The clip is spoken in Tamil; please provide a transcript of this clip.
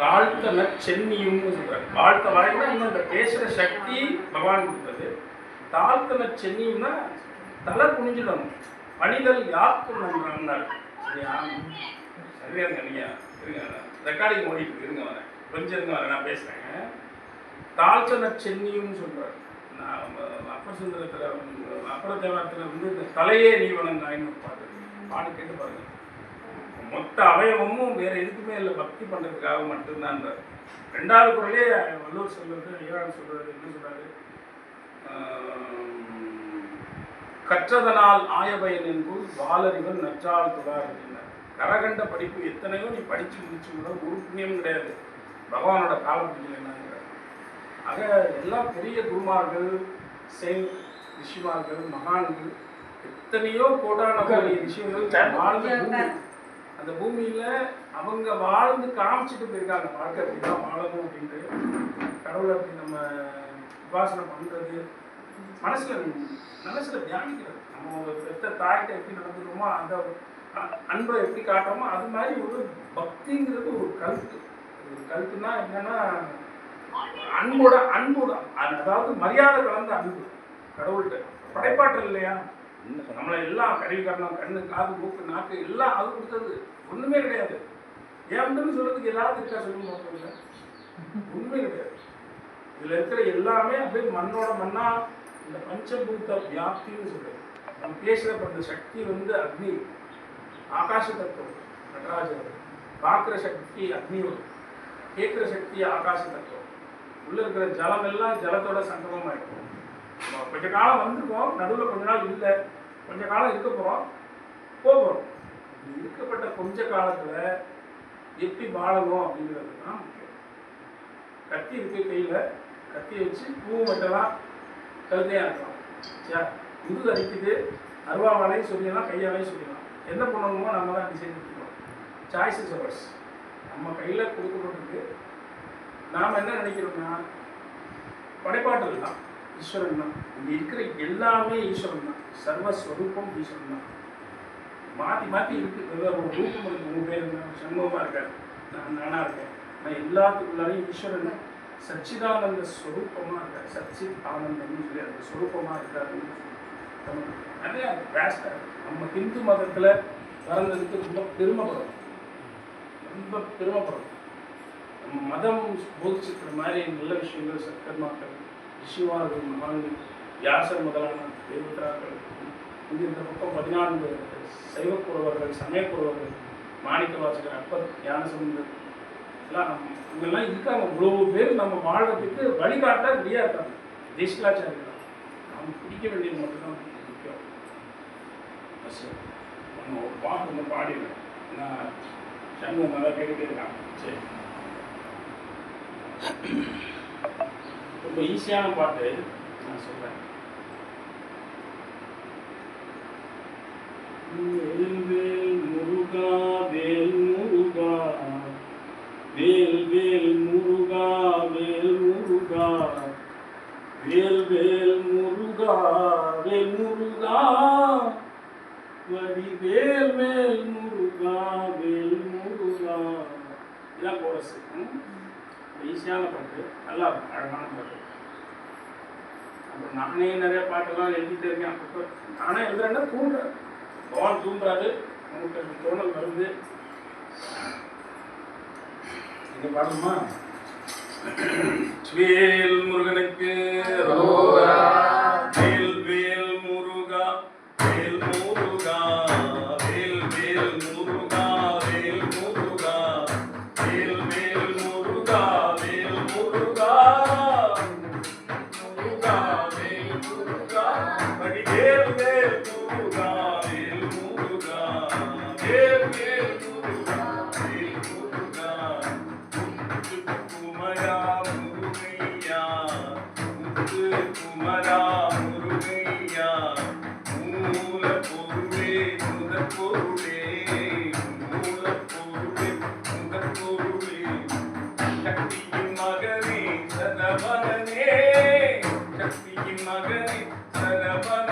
தாழ்த்தன சென்னியும்னு சொல்கிறார் வாழ்த்த வாய்னா இன்னும் இந்த பேசுகிற சக்தி பகவான் கொடுத்தது தாழ்த்தன சென்னியும்னா தலை குனிஞ்சிடும். மனிதல் யாருக்கும் நன்றார் சரியா? சரியா இருங்க இருங்க ரெக்கார்டிங் ஓடிட்டு இருங்க வரேன். கொஞ்சம் இருங்க வரேன். நான் பேசுகிறேங்க தாழ்த்தன சென்னியும்னு சொல்கிறார் நான் அப்பர் சுந்தரத்தில் அப்பர தேவாரத்தில் வந்து இந்த தலையே நீ வணங்காயின்னு பாட்டு இருக்கு. பாட்டு கேட்டு பாருங்கள் மொத்த அவயவமும் வேற எதுக்குமே இல்லை பக்தி பண்றதுக்காக மட்டும்தான் ரெண்டாவது குரலே வள்ளுவர் சொல்றது ஐயாவது சொல்றது என்ன சொல்றாரு? கற்றதனால் ஆயபயன் என்பது வாலறிவன் நற்றால் தொழார் அப்படின்னார் கரகண்ட படிப்பு எத்தனையோ நீ படிச்சு முடிச்சு கூட ஒரு புண்ணியம் கிடையாது. பகவானோட காலப்படியில் என்னங்கிறார். ஆக எல்லாம் பெரிய குருமார்கள் செய் ரிஷிமார்கள் மகான்கள் எத்தனையோ கோடான கோடி விஷயங்கள் வாழ்ந்த அந்த பூமியில அவங்க வாழ்ந்து காமிச்சிட்டு போயிருக்காங்க. வாழ்க்கை அப்படிதான் வாழணும் அப்படின்ட்டு. கடவுளை அப்படி நம்ம உபாசனை பண்றது. மனசுல மனசுல தியானிக்கிறது. நம்ம ஒரு பெத்த தாய்கிட்ட எப்படி நடந்துக்கிறோமோ அந்த அன்பை எப்படி காட்டுறோமோ அது மாதிரி ஒரு பக்திங்கிறது ஒரு கருத்து. ஒரு கருத்துனா என்னன்னா அன்போட அன்போட அதாவது மரியாதை கலந்த அன்பு. கடவுள்கிட்ட. படைப்பாற்றல் இல்லையா? நம்மளை எல்லாம் கருவிகரணம் கண்ணு காது மூக்கு நாக்கு எல்லாம் அது கொடுத்தது. ஒன்றுமே கிடையாது. ஏன்னு சொல்றதுக்கு எல்லாரும் திட்டா சொல்லுங்க பார்ப்போம்ல. ஒண்ணுமே கிடையாது. இதில் இருக்கிற எல்லாமே அப்படியே மண்ணோட மண்ணா இந்த பஞ்சபூத வியாப்தின்னு சொல்றது நம்ம பேசுறப்ப சக்தி வந்து அக்னி. ஆகாச தத்துவம் நடராஜர் பார்க்குற சக்தி அக்னியோடு கேட்குற சக்தி ஆகாச தத்துவம். உள்ளே இருக்கிற ஜலம் எல்லாம் ஜலத்தோட சங்கமம் இருக்கும் கொஞ்ச காலம் வந்திருக்கோம். நடுவில் கொஞ்ச நாள் இல்லை. கொஞ்ச காலம் இருக்க போகிறோம் போகிறோம் இருக்கப்பட்ட கொஞ்ச காலத்தில் எப்படி வாழணும் அப்படிங்கிறது தான் முக்கியம். கத்தி இருக்கு கையில். கத்தியை வச்சு பூ வெட்டலாம். கழுத்தையாக இருக்கலாம். சரியா? முதுகு அடிக்குது அருவாவாலையும் சொல்லிடலாம் கையாலையும் சொல்லிடலாம். என்ன பண்ணணுமோ நம்ம தான் டிசைன் பண்ணிக்கணும். சாய்ஸ் இஸ் அவர்ஸ் நம்ம கையில் கொடுக்கப்பட்டிருக்கு. நாம் என்ன நினைக்கிறோம்னா படைப்பாற்றல் தான். ஈஸ்வரன் தான். இங்கே இருக்கிற எல்லாமே ஈஸ்வரன் தான். சர்வஸ்வரூபம் ஈஸ்வரன் தான். மாற்றி மாற்றி இருக்கு. ஒரு ரூபம் இருக்கு. உங்கள் பேர் என்ன? சண்முகமாக இருக்காரு. நான் நானாக இருக்கேன். நான் எல்லாத்துக்குள்ளாரையும் ஈஸ்வரன் சச்சிதானந்த ஸ்வரூபமாக இருக்கார். சச்சித் ஆனந்தம்னு சொல்லி அந்த ஸ்வரூபமாக இருக்காருன்னு சொல்லி நிறையா நிறைய வேஸ்டாக நம்ம ஹிந்து மதத்தில் பிறந்ததுக்கு ரொம்ப பெருமைப்படும். ரொம்ப பெருமைப்படும். நம்ம மதம் போதிச்சிருக்கிற மாதிரி நல்ல விஷயங்கள் சத்கர்மாக்கள் சிவாவின் மகான்கள் வியாசர் முதலான தேவதராக்கள் இங்கு இந்த பக்கம் பதினான்கு சைவக்குறவர்கள் சமயக்குறவர்கள் மாணிக்க வாசகர் அப்பர் ஞானசமுந்தர் எல்லாம் நம்ம இவங்கெல்லாம் இருக்காங்க. இவ்வளவு பேர் நம்ம வாழ்றதுக்கு வழிகாட்ட ரெடியாக இருக்காங்க. தேசிகாச்சாரியர்கள் நம்ம பிடிக்க வேண்டியது மட்டும்தான் முக்கியம். பஸ் நம்ம ஒரு பாட்டு ஒன்று பாடிடுறேன் நான் சண்முகம் நல்லா கேட்டுட்டே இருக்காங்க சரி. ரொம்ப ஈஸியான பாட்டு நான் சொல்றேன். வேல் வேல் முருகா வேல் முருகா வேல் வேல் முருகா வேல் முருகா வேல் வேல் முருகா வேல் முருகா வடி வேல் வேல் முருகா வேல் முருகா. இதான் கோரஸ் ஈஸியான பாட்டு. நல்லா அழகான பாட்டு. நானே நிறைய பாட்டெல்லாம் எழுதிட்டு இருக்கேன். அப்போ நானே எழுதுறேன்னா தூண்டுறேன் பகவான் தூண்டுறாரு நமக்கு அந்த தோணல் வருது. இங்க பாடணுமா? வேல் முருகனுக்கு ரோரா. வேல் வேல் முருகா. வேல் முருகா. வேல் வேல் முருகா. மகனே சக்தியின் மகனே சரவண